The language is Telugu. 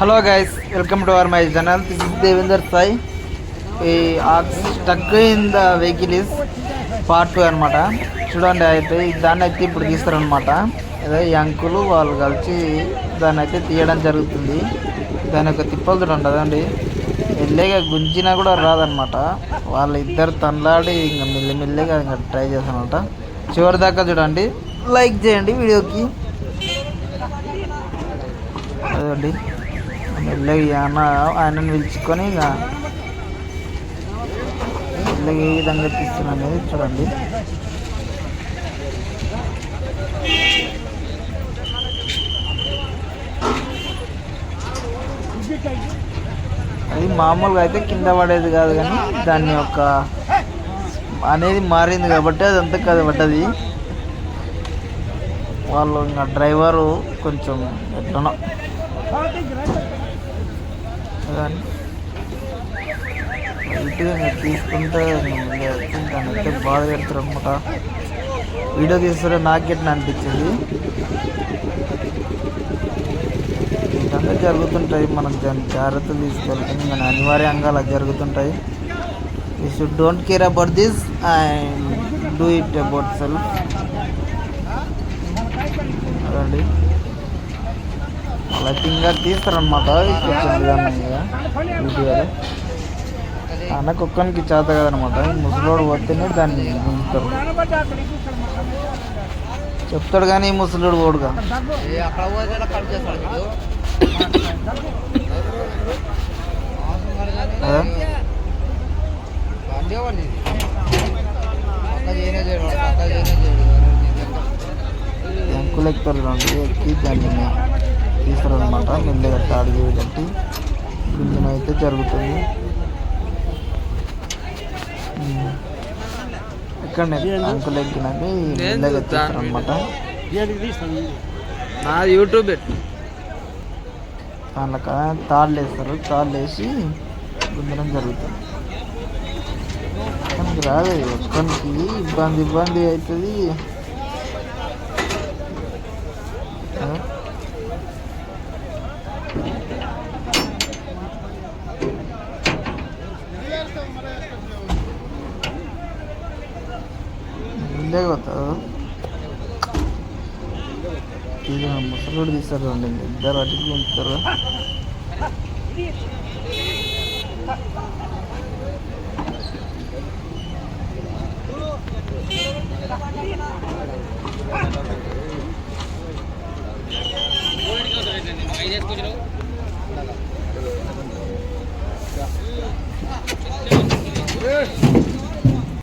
Hello guys welcome to our my channel this is Devender Sai ఈ stuck in the vehicle is part two అనమాట. చూడండి అయితే దాన్ని అయితే ఇప్పుడు తీస్తారనమాట. అదే ఈ అంకులు వాళ్ళు కలిసి దాన్ని అయితే తీయడం జరుగుతుంది. దాని యొక్క తిప్పలు చూడండి అదండి. మెల్లిగా గుంజినా కూడా రాదనమాట. వాళ్ళు ఇద్దరు తనలాడి ఇంకా మెల్లిమెల్లిగా ఇంకా ట్రై చేస్తానమాట చివరి దాకా చూడండి. లైక్ చేయండి వీడియోకి. అదండి. మెల్లగా అన్న ఆయనను పిలుచుకొని ఇక మెల్లగా ఏ విధంగా తీస్తున్నా అనేది చూడండి. అది మామూలుగా అయితే కింద పడేది కాదు కానీ దాన్ని యొక్క అనేది మారింది కాబట్టి అది అంత కాదు పడ్డది వాళ్ళు ఇంకా డ్రైవరు కొంచెం ఎట్లనో. కానీ లైట్గా తీసుకుంటే దాన్ని అయితే బాధ పెడతారు అనమాట వీడియో తీస్తుంటే నాకు ఎట్లా అనిపించింది? ఇదంతా జరుగుతుంటాయి మనం దాన్ని జాగ్రత్తలు తీసుకెళ్తాం. మన అనివార్యంగా అలా జరుగుతుంటాయి. You should don't care about this and do it about self అదండి. అలా ఇంకా తీస్తారనమాట కొంచెం విధానంగా వీడియోలో అన్నకు ఒక్కనికి చేత కదనమాట ముసలోడు పోతేనే దాన్ని గుంజుతారు. చెప్తాడు కానీ ఈ ముసలోడు ఓడుగా కదా? అంకులు ఎక్కుతారు చూడండి. ఎక్కి దాన్ని తీస్తారు అనమాట మెల్లగా తాడు కట్టి గుంజన అయితే జరుగుతుంది. ఉమ్. ఇక్కడనే అంకులు ఎక్కినాక మెల్లగా అనమాట యూట్యూబ్. దాంట్లో తాళ్ళు వేస్తారు. తాళ్ళు వేసి గుంజడం జరుగుతుంది. రాదు ఒక్కనికి ఇబ్బంది ఇబ్బంది అవుతుంది. ముందే పోతారు ఇక ముసలోడు తీస్తారు అండి ఇద్దరు అటుకు ఉంటారు